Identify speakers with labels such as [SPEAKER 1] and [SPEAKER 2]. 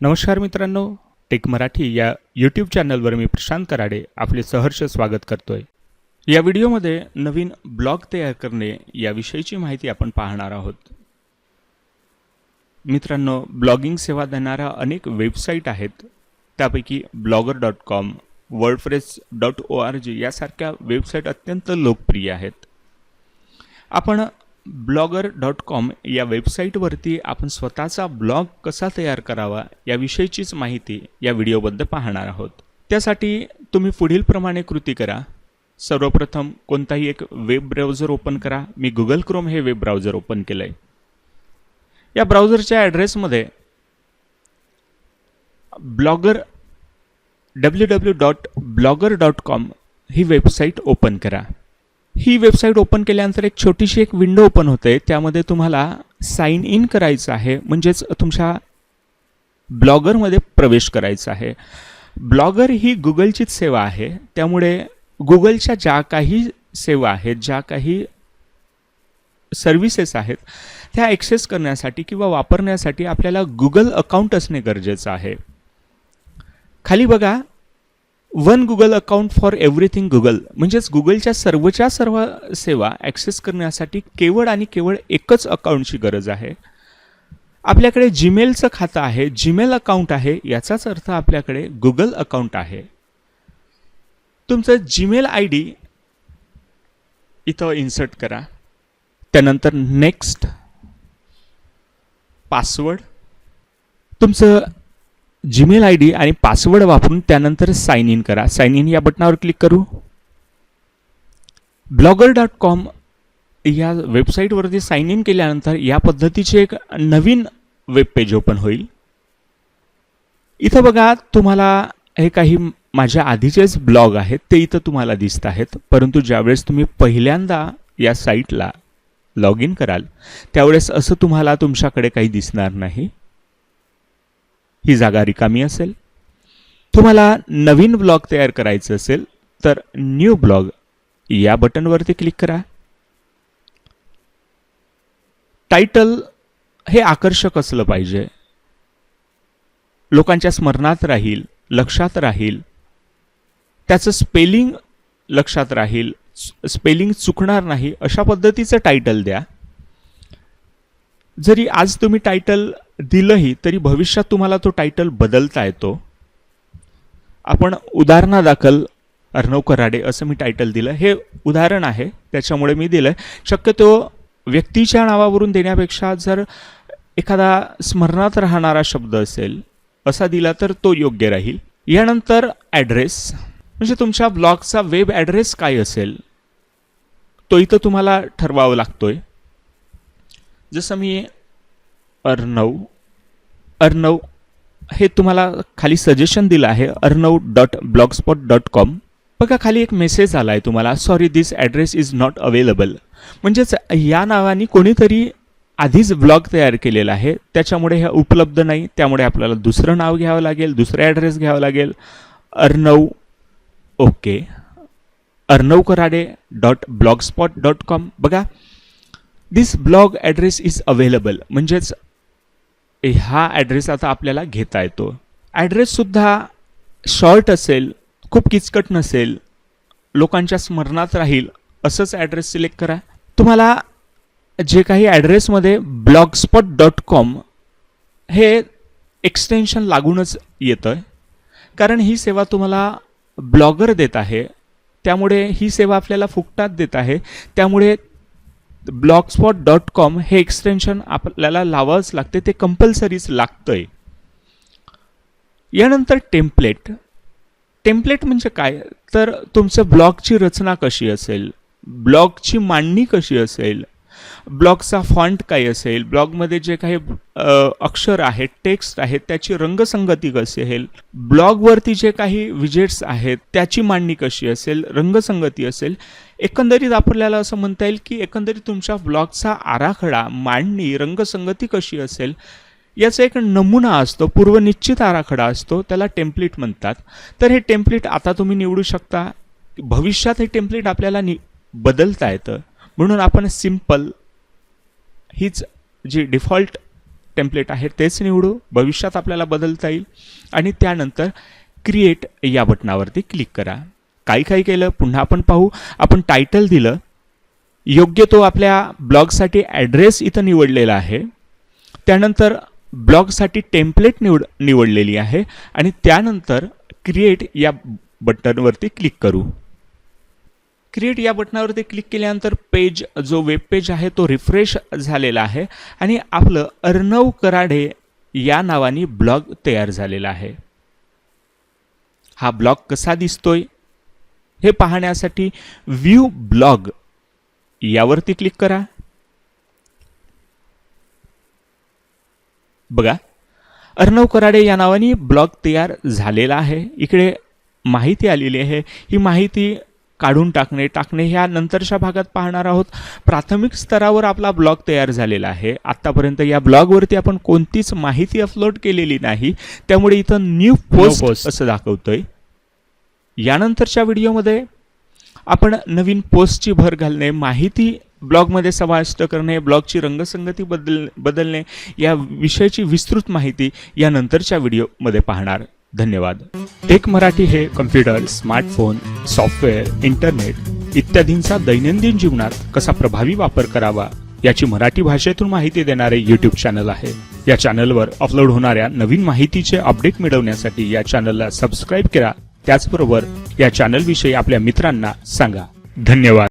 [SPEAKER 1] नमस्कार मित्रांनो टेक मराठी या यूट्यूब चॅनलवर मी प्रशांत कराडे आपले सहर्ष स्वागत करतोय. या व्हिडिओमध्ये नवीन ब्लॉग तयार करणे याविषयीची माहिती आपण पाहणार आहोत. मित्रांनो ब्लॉगिंग सेवा देणाऱ्या अनेक वेबसाईट आहेत. त्यापैकी blogger dot com wordpress dot O R G यासारख्या वेबसाईट अत्यंत लोकप्रिय आहेत. आपण ब्लॉगर डॉट कॉम या वेबसाईटवरती आपण स्वतःचा ब्लॉग कसा तयार करावा याविषयीचीच माहिती या व्हिडिओबद्दल पाहणार आहोत. त्यासाठी तुम्ही पुढील प्रमाणे कृती करा. सर्वप्रथम कोणताही एक वेब ब्राउझर ओपन करा. मी गुगल क्रोम हे वेब ब्राउझर ओपन केलं आहे या ब्राउझरच्या ॲड्रेसमध्ये blogger W W dot blogger dot com ही वेबसाईट ओपन करा. ही वेबसाईट ओपन केल्यानंतर एक छोटीशी एक विंडो ओपन होते. त्यामध्ये तुम्हाला साइन इन करायचं आहे. म्हणजेच तुमच्या ब्लॉगरमध्ये प्रवेश करायचा आहे. ब्लॉगर ही गुगलचीच सेवा आहे. त्यामुळे गुगलच्या ज्या काही सेवा आहेत ज्या काही सर्व्हिसेस आहेत त्या ॲक्सेस करण्यासाठी किंवा वापरण्यासाठी आपल्याला गुगल अकाउंट असणे गरजेचं आहे. खाली बघा one Google account for everything Google. म्हणजेच गुगलच्या सर्वच्या सर्व सेवा ॲक्सेस करण्यासाठी केवळ आणि केवळ एकच अकाउंटची गरज आहे. आपल्याकडे जीमेलचं खातं आहे जीमेल अकाउंट आहे याचाच अर्थ आपल्याकडे गुगल अकाउंट आहे. तुमचं जीमेल आय डी इथं इन्सर्ट करा. त्यानंतर नेक्स्ट पासवर्ड. तुमचं जीमेल आय डी आणि पासवर्ड वापरून त्यानंतर साइन इन करा. साइन इन या बटनावर क्लिक करू. ब्लॉगर डॉट कॉम या वेबसाईटवरती साइन इन केल्यानंतर या पद्धतीचे एक नवीन वेब पेज ओपन होईल. इथं बघा तुम्हाला हे काही माझ्या आधीचेच ब्लॉग आहेत. ते इथं तुम्हाला दिसत आहेत. परंतु ज्यावेळेस तुम्ही पहिल्यांदा या साईटला लॉग इन कराल त्यावेळेस असं तुम्हाला तुमच्याकडे काही दिसणार नाही. ही जागा रिकामी असेल. तुम्हाला नवीन ब्लॉग तयार करायचं असेल तर न्यू ब्लॉग या बटनवरती क्लिक करा. टायटल हे आकर्षक असलं पाहिजे. लोकांच्या स्मरणात राहील लक्षात राहील. त्याचं स्पेलिंग लक्षात राहील. स्पेलिंग चुकणार नाही अशा पद्धतीचं टायटल द्या. जरी आज तुम्ही टायटल दिलंही तरी भविष्यात तुम्हाला तो टायटल बदलता येतो. आपण उदाहरणादाखल अर्णव कराडे असं मी टायटल दिलं. हे उदाहरण आहे त्याच्यामुळे मी दिलं शक्यतो व्यक्तीच्या नावावरून देण्यापेक्षा जर एखादा स्मरणात राहणारा शब्द असेल असा दिला तर तो योग्य राहील. यानंतर ॲड्रेस म्हणजे तुमच्या ब्लॉगचा वेब ॲड्रेस काय असेल तो इथं तुम्हाला ठरवावा लागतोय. जसं मी अर्नव अर्नव हे तुम्हाला खाली सजेशन दिलं आहे Arnav dot blogspot dot com बघा खाली एक मेसेज आला आहे तुम्हाला sorry this address is not available म्हणजेच या नावाने कोणीतरी आधीच ब्लॉग तयार केलेला आहे त्याच्यामुळे हे उपलब्ध नाही त्यामुळे आपल्याला दुसरं नाव घ्यावं लागेल दुसरा ॲड्रेस घ्यावं लागेल. Arnav okay Arnav Karade dot blogspot dot com बघा this blog address is available म्हणजेच हा ॲड्रेस आता आपल्याला घेता येतो. ॲड्रेससुद्धा शॉर्ट असेल खूप किचकट नसेल लोकांच्या स्मरणात राहील असंच ॲड्रेस सिलेक्ट करा. तुम्हाला जे काही ॲड्रेसमध्ये ब्लॉगस्पॉट डॉट कॉम हे एक्सटेन्शन लागूनच येतं आहे कारण ही सेवा तुम्हाला ब्लॉगर देत आहे. त्यामुळे ही सेवा आपल्याला फुकटात देत आहे. त्यामुळे ब्लॉगस्पॉट डॉट कॉम हे एक्सटेन्शन आपल्याला लावावंच लागते ते कंपल्सरीच लागतंय. यानंतर टेम्पलेट टेम्पलेट म्हणजे काय? तर तुमचं ब्लॉगची रचना कशी असेल? ब्लॉगची मांडणी कशी असेल? ब्लॉगचा फॉन्ट काय असेल ब्लॉगमध्ये जे काही अक्षर आहेत टेक्स्ट आहेत त्याची रंगसंगती कशी असेल ब्लॉगवरती जे काही विजेट्स आहेत त्याची मांडणी कशी असेल रंगसंगती असेल एकंदरीत आपल्याला असं म्हणता येईल की एकंदरीत तुमच्या ब्लॉगचा आराखडा मांडणी रंगसंगती कशी असेल याचा एक नमुना असतो पूर्वनिश्चित आराखडा असतो त्याला टेम्पलेट म्हणतात. तर हे टेम्पलेट आता तुम्ही निवडू शकता. भविष्यात हे टेम्पलेट आपल्याला नि बदलता येतं. म्हणून आपण सिंपल हीच जी डिफॉल्ट टेम्पलेट आहे तेच निवडू. भविष्यात आपल्याला बदलता येईल. आणि त्यानंतर क्रिएट या बटनावरती क्लिक करा. काही काही केलं पुन्हा आपण पाहू. आपण टायटल दिलं. योग्य तो आपल्या ब्लॉगसाठी ॲड्रेस इथं निवडलेला आहे. त्यानंतर ब्लॉगसाठी टेम्पलेट निवड निवडलेली आहे. आणि त्यानंतर क्रिएट या बटनवरती क्लिक करू. क्रिएट या बटनावरती क्लिक केल्यानंतर पेज जो वेब पेज आहे तो रिफ्रेश झालेला आहे आणि आपलं अर्णव कराडे या नावाने ब्लॉग तयार झालेला आहे. हा ब्लॉग कसा दिसतोय? हे पाहण्यासाठी व्ह्यू ब्लॉग यावरती क्लिक करा. बघा अर्णव कराडे या नावाने ब्लॉग तयार झालेला आहे. इकडे माहिती आलेली आहे. ही माहिती काढून टाकणे. टाकणे ह्या नंतरच्या भागात पाहणार आहोत. प्राथमिक स्तरावर आपला ब्लॉग तयार झालेला आहे. आतापर्यंत या ब्लॉगवरती आपण कोणतीच माहिती अपलोड केलेली नाही. त्यामुळे इथं न्यू पोस्ट. असं दाखवतोय. यानंतरच्या व्हिडिओमध्ये आपण नवीन पोस्टची भर घालणे माहिती ब्लॉगमध्ये समाविष्ट करणे ब्लॉगची रंगसंगती बदल बदलणे या विषयाची विस्तृत माहिती या नंतरच्या व्हिडिओमध्ये पाहणार. धन्यवाद.
[SPEAKER 2] टेक मराठी हे कम्प्युटर स्मार्टफोन सॉफ्टवेअर इंटरनेट इत्यादींचा दैनंदिन जीवनात कसा प्रभावी वापर करावा याची मराठी भाषेतून माहिती देणारे युट्यूब चॅनल आहे. या चॅनलवर अपलोड होणाऱ्या नवीन माहितीचे अपडेट मिळवण्यासाठी या चॅनलला सबस्क्राईब करा. त्याचबरोबर या चॅनल विषयी आपल्या मित्रांना सांगा. धन्यवाद.